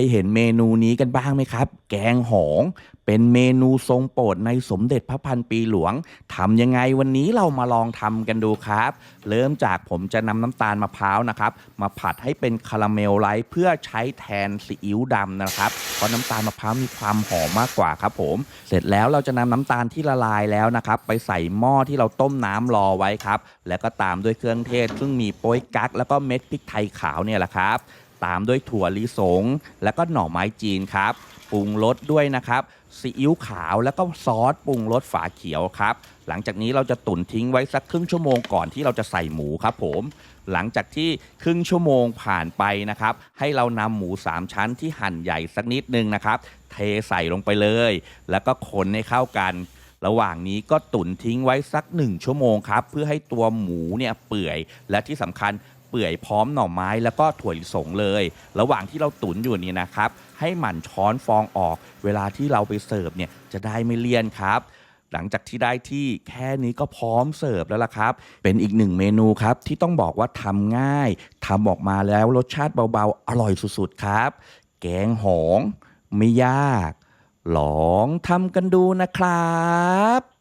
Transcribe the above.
ยเห็นเมนูนี้กันบ้างไหมครับ แกงหองเป็นเมนูทรงโปรดในสมเด็จพระพันปีหลวงทำยังไงวันนี้เรามาลองทำกันดูครับ เริ่มจากผมจะนำน้ำตาลมะพร้าวนะครับ มาผัดให้เป็นคาราเมลไลท์เพื่อใช้แทนซีอิ๊วดำนะครับ เพราะน้ำตาลมะพร้าวมีความหอมมากกว่าครับผม เสร็จแล้วเราจะนำน้ำตาลที่ละลายแล้วนะครับ ไปใส่หม้อที่เราต้มน้ำรอไว้ครับ แล้วก็ตามด้วยเครื่องเทศซึ่งมีโป๊ยกั๊กแล้วก็เม็ดพริกไทยขาวเนี่ยแหละครับ ตามด้วยถั่วลิสง แล้วก็หน่อไม้จีนครับ ปรุงรสด้วยนะครับซีอิ๊วขาวแล้วก็ซอสปรุงรสฝาเขียวครับ หลังจากนี้เราจะตุ๋นทิ้งไว้สักครึ่งชั่วโมงก่อนที่เราจะใส่หมูครับผม หลังจากที่ครึ่งชั่วโมงผ่านไปนะครับ ให้เรานำหมู 3 ชั้นที่หั่นใหญ่สักนิดนึงนะครับ เทใส่ลงไปเลย แล้วก็คนให้เข้ากัน ระหว่างนี้ก็ตุ๋นทิ้งไว้สัก 1 ชั่วโมงครับ เพื่อให้ตัวหมูเนี่ยเปื่อย และที่สำคัญ ปื่อยพร้อมหน่อไม้แล้วก็ถั่วลิสงเลย ระหว่างที่เราตุ๋นอยู่นี่นะครับ ให้หมั่นช้อนฟองออก เวลาที่เราไปเสิร์ฟเนี่ยจะได้ไม่เลี่ยนครับหลังจากที่ได้ที่แค่นี้ก็พร้อมเสิร์ฟแล้วล่ะครับ เป็นอีกหนึ่งเมนูครับ ที่ต้องบอกว่าทำง่ายทำออกมาแล้วรสชาติเบาๆ อร่อยสุดๆครับ แกงหอง ไม่ยาก ลองทำกันดูนะครับ